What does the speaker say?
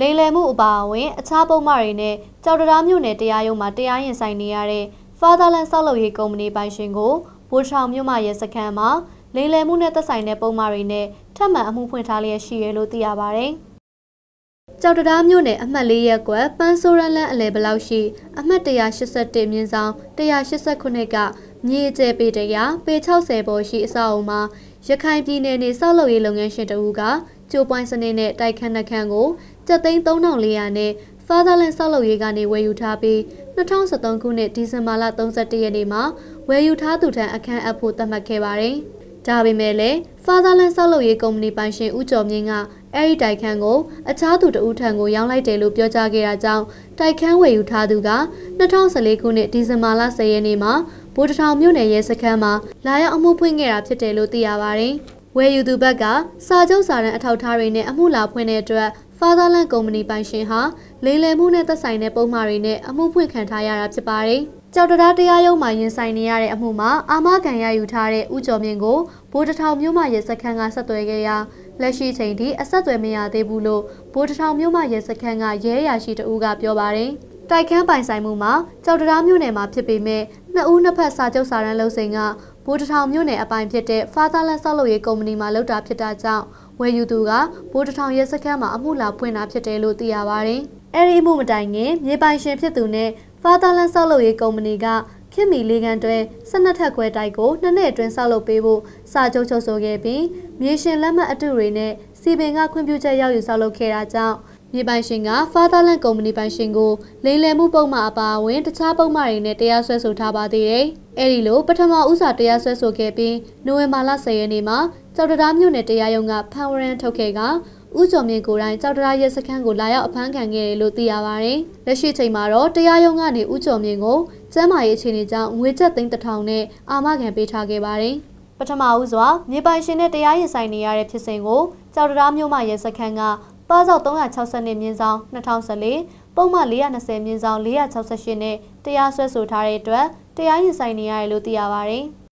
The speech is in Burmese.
လိန်လယ်မှုအပါအဝင်အခြားပုံမှန်တွေနဲ့ကြောက်တရားမြို့နယ်တရားရုံးမှာတရားရင်ဆိုင်နေရတဲ့ Fatherland ဆောက်လုပ်ရေးကုမ္ပဏီပိုင်ရှင်ကိုဗိုလ်ထောင်မြို့မှရဲစခန်းမှာလိန်လယ်မှုနဲ့သက်ဆိုင်တဲ့ပုံမှန်တွေနဲ့ထပ်မံအမှုဖွင့်ထားလျက်ရှိရလို့သိရပါဗျ။ကြောက်တရားမြို့နယ်အမှတ်၄ရပ်ကွက်ပန်းဆိုးရန်လန်းအလဲဘလောက်ရှိ အမှတ်181မြင်းဆောင်189ကမြေကျဲပေတရာပေ60ပေါ်ရှိအဆောက်အုံမှာရခိုင်ပြည်နယ်နေဆောက်လုပ်ရေးလုပ်ငန်းရှင်တဦးက ကျိုးပွိုင်းစနစ်နဲ့တိုက်ခန်းနှခန်းကိုကျပ်သိန်း3400နဲ့ Fatherland ဆောက်လုပ်ရေးကနေဝယ်ယူထားပြီး2013ခုနှစ်ဒီဇင်ဘာလ31ရက်နေ့မှာဝယ်ယူထားသူထံအခန်းအပ်ဖို့သတ်မှတ်ခဲ့ပါတယ်။ဒါပေမဲ့လည်း Fatherland ဆောက်လုပ်ရေးကုမ္ပဏီပိုင်ရှင်ဦးကျော်မြင့်ကအဲ့ဒီတိုက်ခန်းကိုအခြားသူတဦးထံကိုရောင်းလိုက်တယ်လို့ပြောကြားခဲ့တာကြောင့်တိုက်ခန်းဝယ်ယူထားသူက2014ခုနှစ်ဒီဇင်ဘာလ10ရက်နေ့မှာဗိုလ်တထောင်မြို့နယ်ရဲစခန်းမှာလာရောက်အမှုဖွင့်ခဲ့တာဖြစ်တယ်လို့သိရပါတယ်။ ဝယ်ယူသူဘက်ကစာချုပ်စာတမ်းအထောက်အထားတွေနဲ့အမှုလာဖွင့်တဲ့အတွက် Fatherland ကုမ္ပဏီပိုင်ရှင်ဟာလိမ်လည်မှုနဲ့သက်ဆိုင်တဲ့ပုံမှားတွေနဲ့အမှုဖွင့်ခံထားရတာဖြစ်ပါတယ်။ကြောက်တရားတရားရုံးမှာရင်ဆိုင်နေရတဲ့အမှုမှာအာမခံရယူထားတဲ့ဦးကျော်မြင့်ကိုဗိုလ်တထောင်မြို့မှရဲစခန်းကဆက်သွယ်ခဲ့ရာလက်ရှိချိန်ထိအဆက်အသွယ်မရသေးဘူးလို့ဗိုလ်တထောင်မြို့မှရဲစခန်းကရဲရရှိတဦးကပြောပါတယ်။တိုက်ခန်းပိုင်ဆိုင်မှုမှာကြောက်တရားမြို့နယ်မှာဖြစ်ပေမဲ့နှစ်ဦးနှစ်ဖက်စာချုပ်စာတမ်းလုပ်စဉ်က ဗိုလ်တထောင်မြို့နယ်အပိုင်းဖြစ်တဲ့ Fatherland ဆောက်လုပ်ရေးကုမ္ပဏီမှာလုပ်တာဖြစ်တာကြောင့်ဝယ်ယူသူကဗိုလ်တထောင်ရဲစခန်းမှာအမှုလာဖွင့်တာဖြစ်တယ်လို့သိရပါတယ်။အဲဒီအမှုမတိုင်ခင်မြေပိုင်ရှင်ဖြစ်သူနဲ့ Fatherland ဆောက်လုပ်ရေးကုမ္ပဏီကခင်မီလေးကန်တွင်12ထက်ခွဲတိုက်ကိုနှစ်နှစ်အတွင်းဆောက်လုပ်ပေးဖို့စာချုပ်ချုပ်ဆိုခဲ့ပြီးမြေရှင်လက်မှတ်အတုတွေနဲ့စီပင်ကခွင့်ပြုချက်ရောက်ယူဆောက်လုပ်ခဲ့တာကြောင့် မြေပိုင်ရှင်က Fatherland ကုမ္ပဏီပိုင်ရှင်ကိုလိမ်လည်မှုပုံမှန်အပါအဝင်တခြားပုံမှန်တွေနဲ့တရားစွဲဆိုထားပါသေးတယ်။အဲဒီလိုပထမဦးစွာတရားစွဲဆိုခဲ့ပြီးနိုဝင်ဘာလ10ရက်နေ့မှာကြောက်တရားမြို့နယ်တရားရုံးကဖန်ဝရန်ထုတ်ခဲ့ကဦးကျော်မြင့်ကိုယ်တိုင်ကြောက်တရားရဲစခန်းကိုလာရောက်အဖမ်းခံခဲ့တယ်လို့သိရပါဗျ။လက်ရှိချိန်မှာတော့တရားရုံးကနေဦးကျော်မြင့်ကိုကျမ်းမာရေးအခြေအနေကြောင့်ငွေကျပ်သိန်းတစ်ထောင်နဲ့အာမခံပေးထားခဲ့ပါတယ်။ပထမဦးစွာမြေပိုင်ရှင်နဲ့တရားရင်ဆိုင်နေရတဲ့ဖြစ်စဉ်ကိုကြောက်တရားမြို့မှရဲစခန်းက ပါစောက်362မြင်းဆောင်2014ပုံမှန်420မြင်းဆောင်468နဲ့တရားစွဲဆိုထားတဲ့အတွက်တရားရင်ဆိုင်နေရတယ်လို့သိရပါတယ်။